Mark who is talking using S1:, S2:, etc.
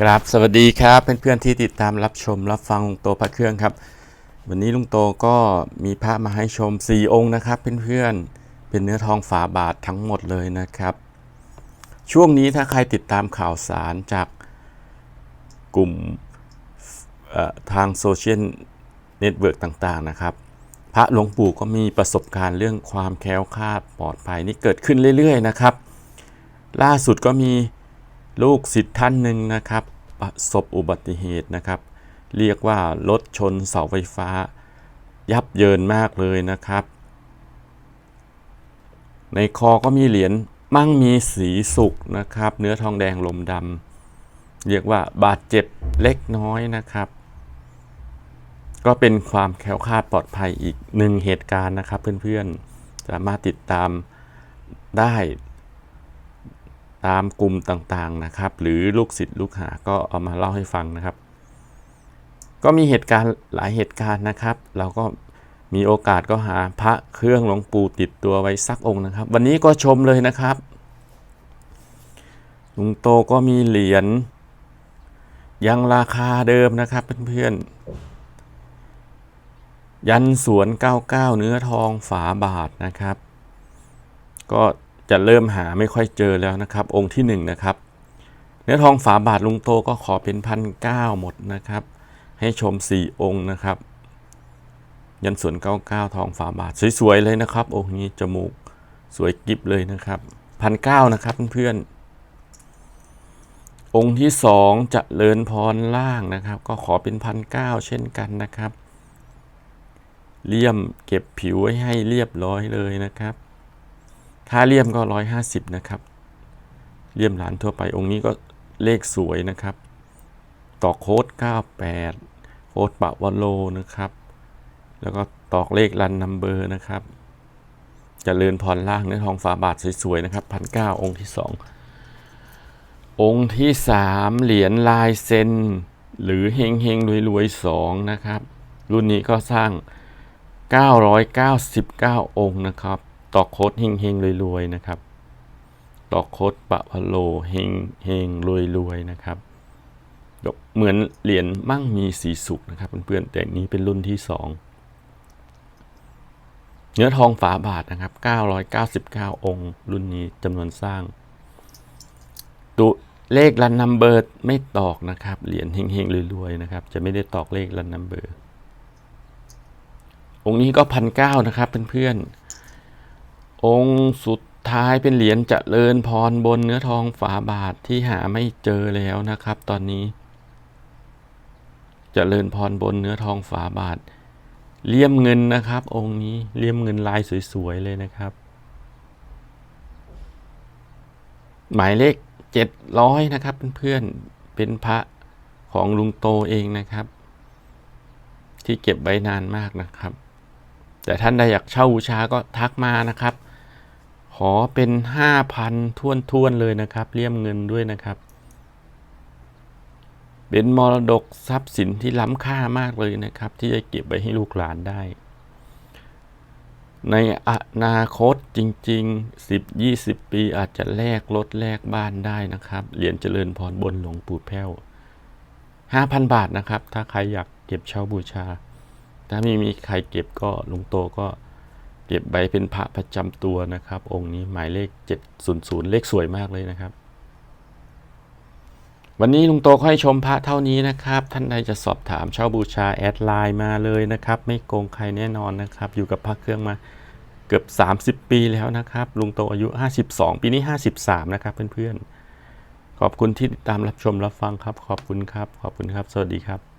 S1: ครับสวัสดีครับเพื่อนๆที่ติดตามรับชมรับฟังลุงโตพระเครื่องครับ วันนี้ลุงโตก็มีพระมาให้ชม 4 องค์นะครับเพื่อนๆเป็นเนื้อทองฝาบาททั้งหมดเลยนะครับ ช่วงนี้ถ้าใครติดตามข่าวสารจากกลุ่มทางโซเชียลเน็ตเวิร์กต่างๆนะครับ พระหลวงปู่ก็มีประสบการณ์เรื่องความแคล้วคลาดปลอดภัยนี่เกิดขึ้นเรื่อยๆนะครับ ล่าสุดก็มี ลูกศิษย์ท่านหนึ่งนะครับประสบอุบัติเหตุนะครับ เรียกว่ารถชนเสาไฟฟ้า ยับเยินมากเลยนะครับ ในคอก็มีเหรียญมั่งมีสีสุกนะครับ เนื้อทองแดงลมดำเรียกว่าบาดเจ็บเล็กน้อยนะครับ ก็เป็นความแคล้วคลาดปลอดภัยอีกหนึ่งเหตุการณ์นะครับเพื่อนๆสามารถติดตามได้ ตามกลุ่มต่างๆนะครับ หรือลูกศิษย์ลูกหาก็เอามาเล่าให้ฟังนะครับ ก็มีเหตุการณ์หลายเหตุการณ์นะครับ เราก็มีโอกาสก็หาพระเครื่องหลวงปู่ติดตัวไว้สักองค์นะครับ วันนี้ก็ชมเลยนะครับลุงโตก็มีเหรียญยังราคาเดิมนะครับเพื่อนๆยันสวน 99 เนื้อทองฝาบาทนะครับ ก็ จะเริ่มหาไม่ค่อยเจอแล้วนะครับ องค์ที่1นนะครับ เนื้อทองฝาบาทลุงโตก็ขอเป็นพันเก้าหมดนะครับ ให้ชม 4 องค์นะครับ ยันสวน99 ทองฝาบาทสวยๆเลยนะครับ องค์นี้จมูกสวยกิบเลยนะครับพันเก้านะครับเพื่อนๆองค์ที่สองจะเลินพรล่างนะครับ ก็ขอเป็นพันเก้าเช่นกันนะครับเลี่ยมเก็บผิวไว้ให้เรียบร้อยเลยนะครับ ค่าเลี่ยมก็ร้อยห้าสิบนะครับ เลี่ยมหลานทั่วไปองค์นี้ก็เลขสวยนะครับ ตอกโค้ด 98 โค้ดปะวโลนะครับ แล้วก็ตอกเลขรันนัมเบอร์นะครับจเจริญพรล่างเนื้อทองฝาบาทสวยๆนะครับพันเก้าองค์ที่สององค์ที่สามเหรียญลายเซนหรือเฮงเฮงรวยรวยๆสองนะครับ รุ่นนี้ก็สร้าง 999 องค์นะครับ ตอกโค้ดเฮงเฮงรวยรวยๆนะครับตอกโค้ดปะพะโลเฮงเฮงรวยรวยๆนะครับเหมือนเหรียญมั่งมีสีสุกนะครับเพื่อนๆแต่นี้เป็นรุ่นที่ 2 เนื้อทองฝาบาทนะครับ 999 องค์ รุ่นนี้จำนวนสร้างตุเลขรันนัมเบอร์ไม่ตอกนะครับ เหรียญเฮงๆรวยๆนะครับ จะไม่ได้ตอกเลขรันนัมเบอร์องค์นี้ก็พันเก้านะครับเพื่อนๆ องค์สุดท้ายเป็นเหรียญเจริญพรบนเนื้อทองฝาบาทที่หาไม่เจอแล้วนะครับ ตอนนี้เจริญพรบนเนื้อทองฝาบาท เลี่ยมเงินนะครับ องค์นี้เลี่ยมเงินลายสวยๆเลยนะครับ หมายเลขเจ็ดร้อยนะครับเพื่อนๆเป็นพระของลุงโตเองนะครับ ที่เก็บไว้นานมากนะครับ แต่ท่านใดอยากเช่าบูชาก็ทักมานะครับ ขอเป็นห้าพันท่วนๆเลยนะครับ เลี่ยมเงินด้วยนะครับ เป็นมรดกทรัพย์สินที่ล้ำค่ามากเลยนะครับ ที่จะเก็บไว้ให้ลูกหลานได้ ในอนาคตจริง ๆ 10 20 ปีอาจจะแลกรถแลกบ้านได้นะครับ เหรียญเจริญพรบนหลวงปู่แพ้ว5,000 บาทนะครับ ถ้าใครอยากเก็บเช่าบูชา ถ้าไม่มีใครเก็บก็ลุงโตก็ เก็บใบเป็นพระประจำตัวนะครับ องค์นี้หมายเลข 700 เลขสวยมากเลยนะครับ วันนี้ลุงโตก็ให้ชมพระเท่านี้นะครับ ท่านใดจะสอบถามเช่าบูชาแอดไลน์มาเลยนะครับ ไม่โกงใครแน่นอนนะครับ อยู่กับพระเครื่องมาเกือบ 30 ปีแล้วนะครับ ลุงโตอายุ 52 ปีนี้ 53 นะครับเพื่อนๆขอบคุณที่ติดตามรับชมรับฟังครับ ขอบคุณครับ ขอบคุณครับ สวัสดีครับ